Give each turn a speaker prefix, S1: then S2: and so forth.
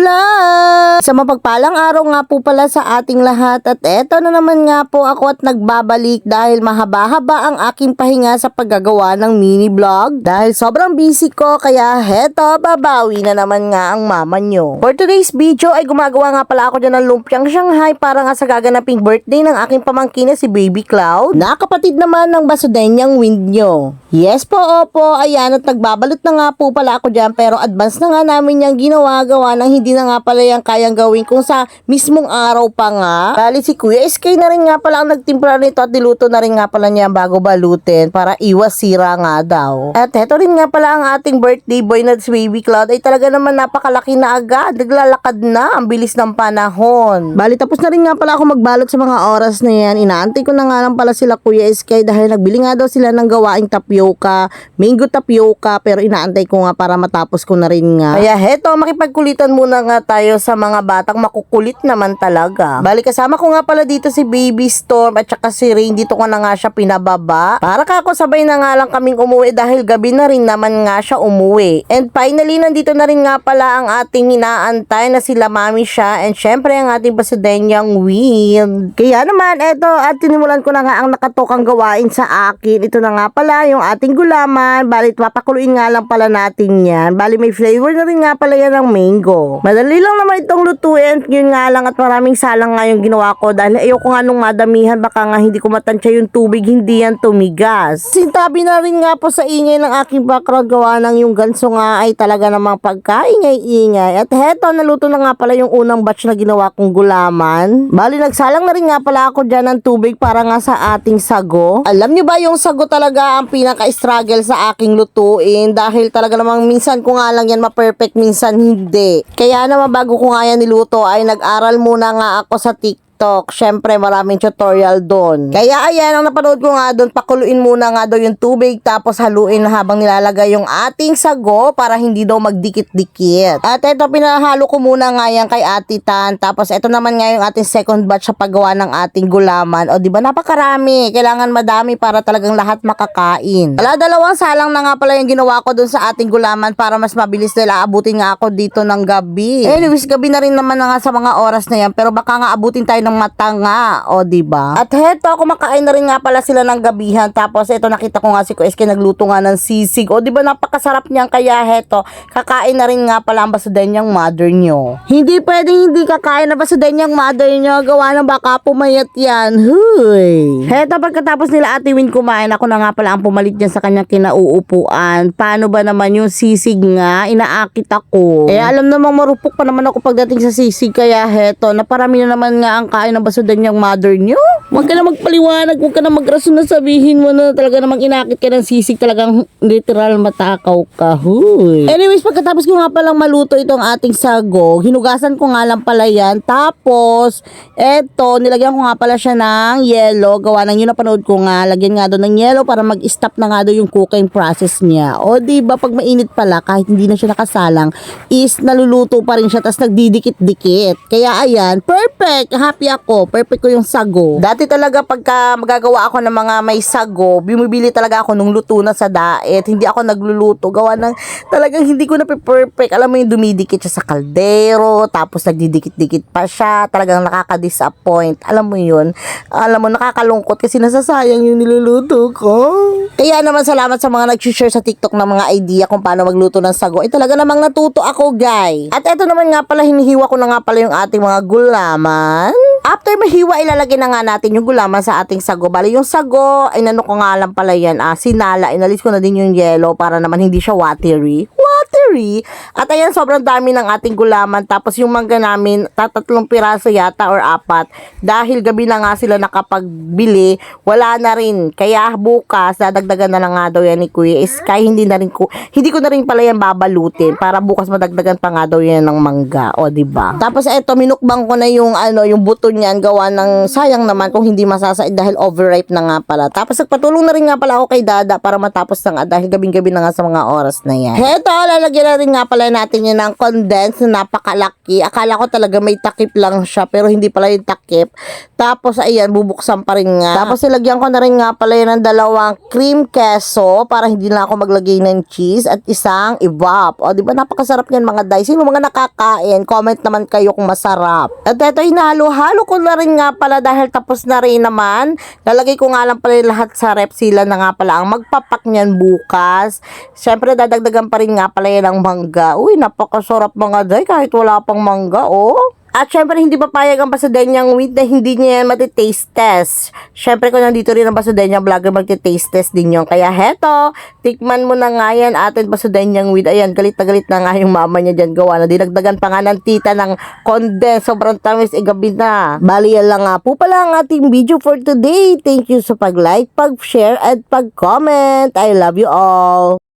S1: Vlog! Sa mapagpalang araw nga po pala sa ating lahat at eto na naman nga po ako at nagbabalik dahil mahaba-haba ang aking pahinga sa paggagawa ng mini vlog dahil sobrang busy ko kaya heto babawi na naman nga ang mama nyo. For today's video ay gumagawa nga pala ako dyan ng lumpiang Shanghai para nga sa gaganaping birthday ng aking pamangkin na si Baby Cloud na kapatid naman ng basudenyang wind nyo. Yes po, opo, ayan at nagbabalot na nga po pala ako dyan pero advance na nga namin yung ginawa-gawa nang hindi na nga pala yung kayang gawin kung sa mismong araw pa nga. Bali si Kuya SK na rin nga pala ang nagtimpla nito at niluto na rin nga pala niya bago balutin para iwas sira nga daw. At heto rin nga pala ang ating birthday boy na si Baby Cloud ay talaga naman napakalaki na agad. Naglalakad na, ang bilis ng panahon. Bali tapos na rin nga pala ako magbalot sa mga oras na yan. Inaantay ko na nga lang pala sila Kuya SK dahil nagbili nga daw sila ng gawaing tapioca, mango tapioca pero inaantay ko nga para matapos ko na rin nga. Kaya heto, makipagkulitan muna nga tayo sa mga batang makukulit naman talaga. Bali kasama ko nga pala dito si Baby Storm at saka si Rain. Dito ko na nga siya pinababa. Para ka ako sabay na nga lang kaming umuwi dahil gabi na rin naman nga siya umuwi. And finally, nandito na rin nga pala ang ating inaantay na sila Mami siya and syempre ang ating basidenyang Wind. Kaya naman, eto at tinimulan ko na nga ang nakatokang gawain sa akin. Ito na nga pala yung ating gulaman. Bali, papakuluin nga lang pala natin yan. Bali, may flavor na rin nga pala yan ng mango. Madali lang naman itong lutuin. Yun nga lang at maraming salang nga yung ginawa ko dahil ayoko nga nung madamihan baka nga hindi ko matansya yung tubig, hindi yan tumigas. Sintabi na rin nga po sa ingay ng aking background gawa ng yung ganso nga ay talaga namang pagkaingay-ingay. At heto, naluto na nga pala yung unang batch na ginawa kong gulaman. Bali, nagsalang na rin nga pala ako dyan ng tubig para nga sa ating sago. Alam nyo ba yung sago talaga ang pinaka-struggle sa aking lutuin dahil talaga namang minsan ko nga lang yan ma-perfect, minsan hindi. Kaya naman bago ko nga yan niluto ay nag-aral muna nga ako sa TikTok. Siyempre, maraming tutorial doon. Kaya ayan, ang napanood ko nga doon, pakuluin muna nga daw yung tubig tapos haluin habang nilalagay yung ating sago para hindi daw magdikit-dikit. At ito, pinahalo ko muna nga yan kay Ate Tan. Tapos ito naman nga yung ating second batch sa paggawa ng ating gulaman. O di ba napakarami. Kailangan madami para talagang lahat makakain. Wala, dalawang salang na nga pala yung ginawa ko doon sa ating gulaman para mas mabilis nila abutin nga ako dito ng gabi. Anyways, gabi na rin naman na nga sa mga oras na yan. Pero baka nga abutin tayo ng mata nga. O di ba? At heto, kumakain na rin nga pala sila ng gabihan. Tapos ito nakita ko nga si Kueske nagluto nga ng sisig. O di ba napakasarap niyan kaya heto, kakain na rin nga pala ang basudenyang mother nyo. Hindi pwedeng hindi kakain na basudenyang mother nyo. Gawa ng baka pumayat yan. Huy. Heto, pagkatapos nila ate Win kumain, ako na nga pala ang pumalit dyan sa kanyang kinauupuan. Paano ba naman yung sisig nga? Inaakit ako. Eh, alam namang marupok pa naman ako pagdating sa sisig. Kaya heto, naparami na naman nga ang kain ng basudenyang mother nyo. Huwag ka na magpaliwanag, huwag ka na magrason na sabihin mo na talaga namang inakit ka ng sisig. Talagang literal matakaw ka. Huy. Anyways, pagkatapos ko nga palang maluto itong ating sago, hinugasan ko nga lang pala yan. Tapos, eto, nilagyan ko nga pala siya ng yellow. Gawa ng yun napanood ko nga. Lagyan nga doon ng yellow para mag-stop na nga doon yung cooking process niya. O di ba pag mainit pala, kahit hindi na siya nakasalang, is naluluto pa rin siya tapos nagdidikit-dikit. Kaya ayan, perfect. Happy ako. Perfect ko yung sago. Dati talaga pagka magagawa ako ng mga may sago, bumibili talaga ako nung luto na sa daet. Hindi ako nagluluto. Gawa ng talagang hindi ko na perfect. Alam mo yung dumidikit siya sa kaldero, tapos nagdidikit-dikit pa siya. Talagang nakaka-disappoint. Alam mo yun? Alam mo, nakakalungkot kasi nasasayang yung niluluto ko. Kaya naman salamat sa mga nag-share sa TikTok ng mga idea kung paano magluto ng sago. Eh talaga namang natuto ako, guys. At eto naman nga pala, hinihiwa ko na nga pala yung ating mga gulaman. After mahiwa, ilalagay na nga natin yung gulaman sa ating sago. Bali, yung sago, ay nano ko nga lang pala yan. Ah, sinala, inalis ko na din yung yellow para naman hindi siya watery. Watery! At ayan, sobrang dami ng ating gulaman. Tapos yung mangga namin, tatatlong piraso yata or apat. Dahil gabi na nga sila nakapagbili, wala na rin. Kaya bukas, dadagdagan na lang nga daw yan ni Kuya Sky. Hindi na rin ko, hindi ko na rin pala yan babalutin para bukas madagdagan pa nga daw yan ng mangga. O, di ba? Tapos eto, minukbang ko na yung ano, yung buto niyan gawa ng sayang naman kung hindi masasaid dahil overripe na nga pala. Tapos nagpatulong na rin nga pala ako kay Dada para matapos na nga dahil gabing-gabi na nga sa mga oras na yan. Heto, lalagyan nilagyan na rin nga pala natin yun ng condensed na napakalaki. Akala ko talaga may takip lang siya pero hindi pala yung takip. Tapos ayan, bubuksan pa rin nga. Tapos ilagyan ko na rin nga pala yun ng dalawang cream queso para hindi na ako maglagay ng cheese at isang evap. O di ba napakasarap yan mga day. Sino mga nakakain? Comment naman kayo kung masarap. At eto, hinalo-halo ko na rin nga pala dahil tapos na rin naman. Lalagay ko nga lang pala lahat sa rep sila na nga pala ang magpapak niyan bukas. Siyempre, dadagdagan pa rin nga pala yan ng mangga. Uy, napakasarap mga day kahit wala pang mangga, oh. At syempre, hindi papayag ang Pasadena wheat na hindi niya yan matitaste test. Syempre, kung nandito rin ang Pasadena vlogger, magtitaste test din yun. Kaya heto, tikman mo na nga yan atin Pasadena wheat. Ayan, galit na galit na nga yung mama niya dyan gawa na. Dinagdagan pa nga ng tita ng condense. Sobrang tamis, e gabi na. Bali, yan lang nga po pala ang ating video for today. Thank you sa pag-like, pag-share, at pag-comment. I love you all.